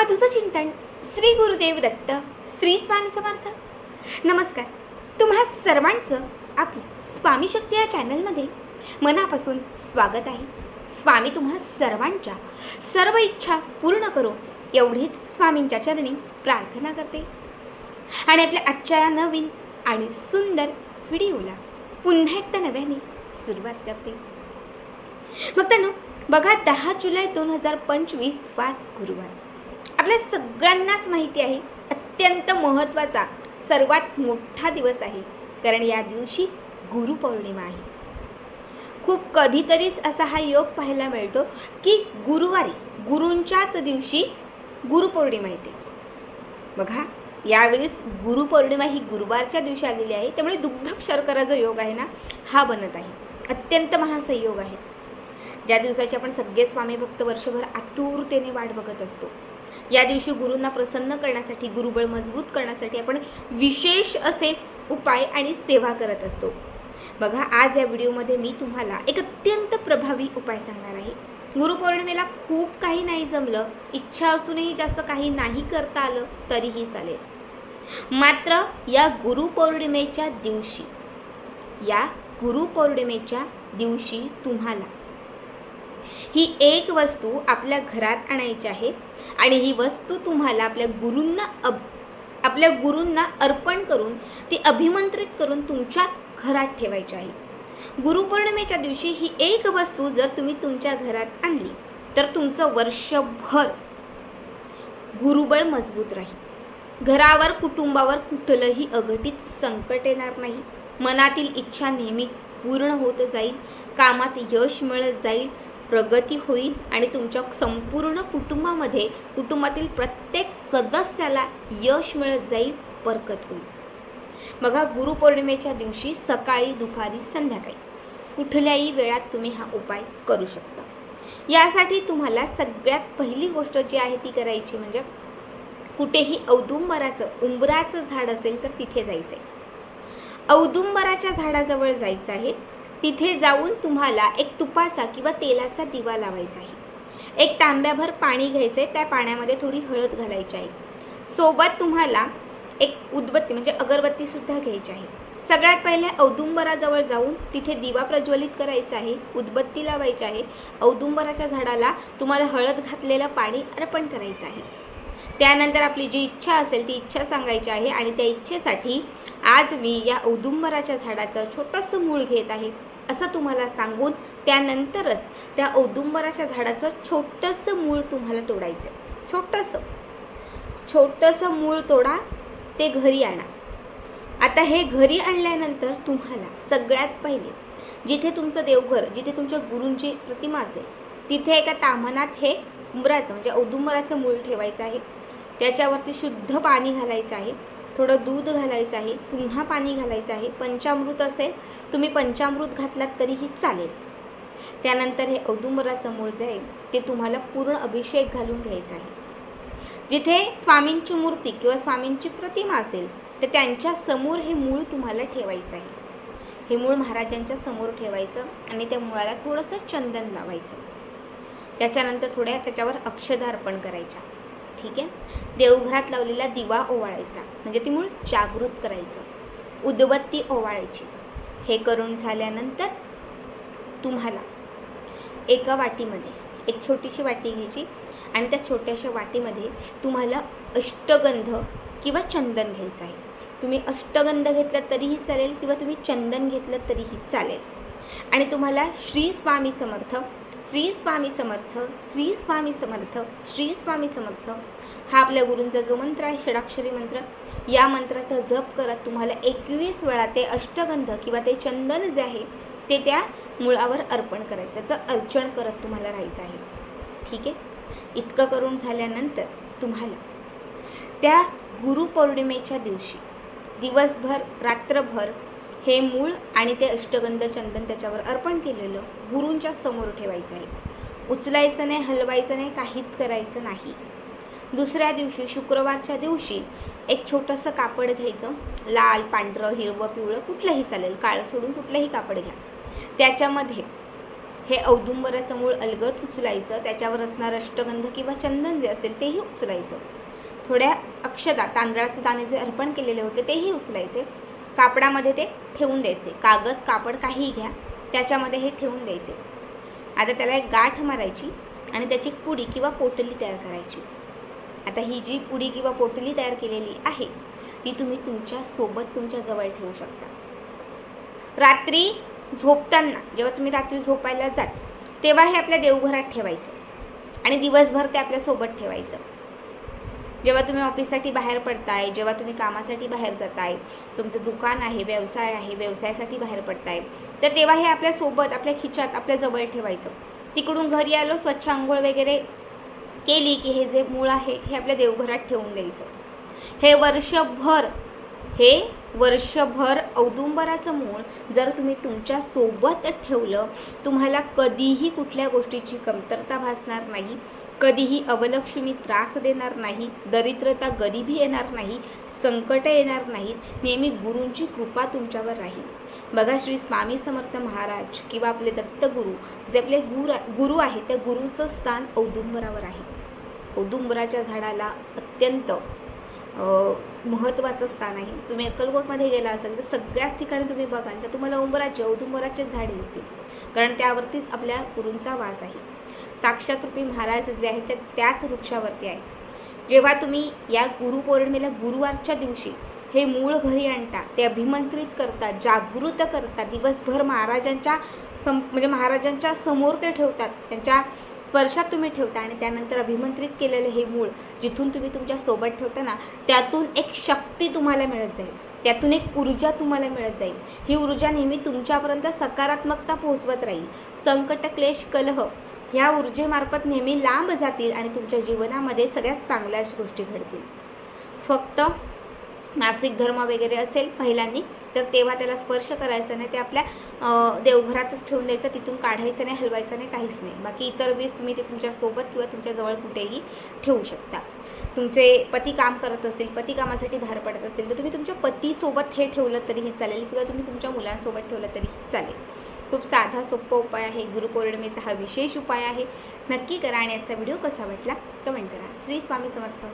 अवधूत चिंतन श्री गुरुदेव दत्त श्री स्वामी समर्थ. नमस्कार. तुम्हा सर्वांचं आपलं स्वामी शक्ती या चॅनलमध्ये मनापासून स्वागत आहे. स्वामी तुम्हा सर्वांच्या सर्व इच्छा पूर्ण करो एवढीच स्वामींच्या चरणी प्रार्थना करते. आणि आपल्या आजच्या या नवीन आणि सुंदर व्हिडिओला पुन्हा एकदा नव्याने सुरुवात करते. मग त्यानं बघा दहा जुलै दोन हजार पंचवीस वाद गुरुवार. आपल्या सगळ्यांनाच माहिती आहे. अत्यंत महत्त्वाचा सर्वात मोठा दिवस आहे. कारण या दिवशी गुरुपौर्णिमा आहे. खूप कधीतरीच असा हा योग पाहायला मिळतो की गुरुवारी गुरूंच्याच दिवशी गुरुपौर्णिमा येते. बघा यावेळेस गुरुपौर्णिमा ही गुरुवारच्या दिवशी आलेली आहे. त्यामुळे दुग्ध शर्करा जो योग आहे ना हा बनत आहे. अत्यंत महासंयोग आहे. ज्या दिवसाची आपण सगळे स्वामी भक्त वर्षभर आतुरतेने वाट बघत असतो या दिवशी गुरूंना प्रसन्न करण्यासाठी गुरुबळ मजबूत करण्यासाठी आपण विशेष असे उपाय आणि सेवा करत असतो. बघा आज या व्हिडिओमध्ये मी तुम्हाला एक अत्यंत प्रभावी उपाय सांगणार आहे. गुरुपौर्णिमेला खूप काही नाही जमलं इच्छा असूनही जास्त काही नाही करता आलं तरीही चालेल. मात्र या गुरुपौर्णिमेच्या दिवशी या गुरुपौर्णिमेच्या दिवशी तुम्हाला ही एक वस्तू आपल्या घरात आणायची आहे आणि ही वस्तू तुम्हाला आपल्या गुरूंना अब आपल्या गुरूंना अर्पण करून ती अभिमंत्रित करून तुमच्या घरात ठेवायची आहे. गुरुपौर्णिमेच्या दिवशी ही एक वस्तू जर तुम्ही तुमच्या घरात आणली तर तुमचं वर्षभर गुरुबळ मजबूत राहील. घरावर कुटुंबावर कुठलंही अघटित संकट येणार नाही. मनातील इच्छा नेहमी पूर्ण होत जाईल. कामात यश मिळत जाईल. प्रगती होईल आणि तुमच्या संपूर्ण कुटुंबामध्ये कुटुंबातील प्रत्येक सदस्याला यश मिळत जाईल बरकत होईल. बघा गुरुपौर्णिमेच्या दिवशी सकाळी दुपारी संध्याकाळी. कुठल्याही वेळात तुम्ही हा उपाय करू शकता. यासाठी तुम्हाला सगळ्यात पहिली गोष्ट जी आहे ती करायची म्हणजे कुठेही औदुंबराचं उंबराचं झाड असेल तर तिथे जायचं आहे औदुंबराच्या झाडाजवळ जायचं आहे. तिथे जाऊन तुम्हाला एक तुपाचा किंवा तेलाचा दिवा लावायचा आहे. एक तांब्याभर पाणी घ्यायचं आहे त्या पाण्यामध्ये थोडी हळद घालायची आहे. सोबत तुम्हाला एक उदबत्ती म्हणजे अगरबत्तीसुद्धा घ्यायची आहे. सगळ्यात पहिले औदुंबराजवळ जाऊन तिथे दिवा प्रज्वलित करायचा आहे उदबत्ती लावायची आहे. औदुंबराच्या झाडाला तुम्हाला हळद घातलेलं पाणी अर्पण करायचं आहे. त्यानंतर आपली जी इच्छा असेल ती इच्छा सांगायची आहे आणि त्या इच्छेसाठी आज मी या औदुंबराच्या झाडाचं छोटंसं मूळ घेत आहे. असं तुम्हाला सांगून त्यानंतरच त्या औदुंबराच्या झाडाचं छोटंसं मूळ तुम्हाला तोडायचं छोटंसं. छोटंसं मूळ तोडा ते घरी आणा. आता हे घरी आणल्यानंतर तुम्हाला सगळ्यात पहिले जिथे तुमचं देवघर जिथे तुमच्या गुरूंची प्रतिमा असेल तिथे एका तामनात हे उंबराचं म्हणजे औदुंबराचं मूळ ठेवायचं आहे. त्याच्यावरती शुद्ध पाणी घालायचं आहे. थोडं दूध घालायचं आहे पुन्हा पाणी घालायचं आहे. पंचामृत असेल तुम्ही पंचामृत घातलात तरीही चालेल. त्यानंतर हे औदुंबराचं मूळ जे आहे ते तुम्हाला पूर्ण अभिषेक घालून घ्यायचं आहे. जिथे स्वामींची मूर्ती किंवा स्वामींची प्रतिमा असेल तर त्यांच्यासमोर हे मूळ तुम्हाला ठेवायचं आहे. हे मूळ महाराजांच्या समोर ठेवायचं आणि त्या मुळाला थोडंसं चंदन लावायचं. त्याच्यानंतर थोड्या त्याच्यावर अक्षदा अर्पण करायच्या. ठीक आहे? देवघरात लावलेला दिवा ओवाळायचा. म्हणजे ती मूळ जागृत करायचं. उदबत्ती ओवाळायची. हे करून झाल्यानंतर तुम्हाला एका वाटीमध्ये एक छोटीशी वाटी घ्यायची आणि त्या छोट्याशा वाटीमध्ये तुम्हाला अष्टगंध किंवा चंदन घ्यायचं आहे. तुम्ही अष्टगंध घेतलं तरीही चालेल किंवा तुम्ही चंदन घेतलं तरीही चालेल. आणि तुम्हाला श्री स्वामी समर्थ श्री स्वामी समर्थ श्री स्वामी समर्थ श्री स्वामी समर्थ. हा आपल्या गुरूंचा जो मंत्र आहे षडाक्षरी मंत्र या मंत्राचा जप करत तुम्हाला एकवीस वेळा ते अष्टगंध किंवा ते चंदन जे आहे ते त्या मुळावर अर्पण करायचं. त्याचं अर्चण करत तुम्हाला राहायचं आहे. ठीक आहे? इतकं करून झाल्यानंतर तुम्हाला त्या गुरुपौर्णिमेच्या दिवशी दिवसभर रात्रभर हे मूळ आणि ते अष्टगंध चंदन त्याच्यावर अर्पण केलेलं गुरूंच्या समोर ठेवायचं आहे. उचलायचं नाही हलवायचं नाही काहीच करायचं नाही. दुसऱ्या दिवशी शुक्रवारच्या दिवशी एक छोटंसं कापड घ्यायचं. लाल पांढरं हिरवं पिवळं कुठलंही चालेल काळं सोडून कुठलंही कापड घ्या. त्याच्यामध्ये हे औदुंबराचं मूळ अलगत उचलायचं. त्याच्यावर असणारं अष्टगंध किंवा चंदन जे असेल तेही उचलायचं. थोड्या अक्षदा तांदळाचे दाणे जे अर्पण केलेले होते तेही उचलायचे. कापडामध्ये ते ठेवून द्यायचे. कागद कापड काहीही घ्या त्याच्यामध्ये हे ठेवून द्यायचे. आता त्याला एक गाठ मारायची आणि त्याची पुडी किंवा पोटली तयार करायची. आता ही जी पुडी किंवा पोटली तयार केलेली आहे ती तुम्ही तुमच्यासोबत तुमच्या जवळ ठेवू शकता. रात्री झोपताना जेव्हा तुम्ही रात्री झोपायला जाल तेव्हा हे आपल्या देवघरात ठेवायचं. आणि दिवसभर ते आपल्यासोबत ठेवायचं. जेव्हा तुम्ही ऑफिससाठी बाहेर पडताय जेव्हा तुम्ही कामासाठी बाहेर जाताय तुमचं दुकान आहे व्यवसाय आहे व्यवसायासाठी बाहेर पडताय तर तेव्हा हे आपल्यासोबत आपल्या खिच्यात आपल्या जवळ ठेवायचं. तिकडून घरी आलो स्वच्छ आंघोळ वगैरे केली की हे जे मूळ आहे हे आपल्या देवघरात ठेवून द्यायचं. हे वर्षभर हे वर्षभर औदुंबराचं मूळ जर तुम्ही तुमच्यासोबत ठेवलं तुम्हाला कधीही कुठल्या गोष्टीची कमतरता भासणार नाही. कधीही अवलक्ष्मी त्रास देणार नाही दरिद्रता गरिबी येणार नाही संकट येणार नाहीत नेहमी गुरूंची कृपा तुमच्यावर राहील. बघा श्री स्वामी समर्थ महाराज किंवा आपले दत्तगुरू जे आपले गुरु गुरु आहे त्या गुरूचं स्थान औदुंबरावर आहे. औदुंबराच्या झाडाला अत्यंत महत्त्वाचं स्थान आहे. तुम्ही अक्कलकोटमध्ये गेला असाल तर सगळ्याच ठिकाणी तुम्ही बघाल तर तुम्हाला उंबराचे औदुंबराचे झाडे दिसतील. कारण त्यावरतीच आपल्या गुरूंचा वास आहे. साक्षातरूपी महाराज जे आहेत ते त्याच वृक्षावरती आहे जेव्हा तुम्ही या गुरुपौर्णिमेला गुरुवारच्या दिवशी हे मूळ घरी आणता ते अभिमंत्रित करता जागृत करता दिवसभर महाराजांच्या सम म्हणजे महाराजांच्या समोर ते ठेवतात त्यांच्या स्पर्शात तुम्ही ठेवता आणि त्यानंतर अभिमंत्रित केलेलं हे मूळ जिथून तुम्ही तुमच्यासोबत ठेवता ना त्यातून एक शक्ती तुम्हाला मिळत जाईल. त्यातून एक ऊर्जा तुम्हाला मिळत जाईल. ही ऊर्जा नेहमी तुमच्यापर्यंत सकारात्मकता पोहोचवत राहील. संकट क्लेश कलह ह्या ऊर्जेमार्फत नेहमी लांब जातील आणि तुमच्या जीवनामध्ये सगळ्यात चांगल्याच गोष्टी घडतील. फक्त मासिक धर्म वगैरे असेल महिलांनी तर तेव्हा त्याला स्पर्श करायचा नाही ते आपल्या देवघरातच ठेवून द्यायचं तिथून काढायचं नाही हलवायचं नाही काहीच नाही. बाकी इतर वीस तुम्ही ते तुमच्यासोबत किंवा तुमच्याजवळ कुठेही ठेवू शकता. तुमचे पती काम करत असेल पती कामासाठी बाहेर पडत असेल तर तुम्ही तुमच्या पतीसोबत हे ठेवलं तरीही चालेल किंवा तुम्ही तुमच्या मुलांसोबत ठेवलं तरीही चालेल. खूप साधा सोपा उपाय आहे. गुरुपौर्णिमेचा हा विशेष उपाय आहे. नक्की करा आणि याचा व्हिडिओ कसा वाटला? कमेंट करा. श्री स्वामी समर्थ.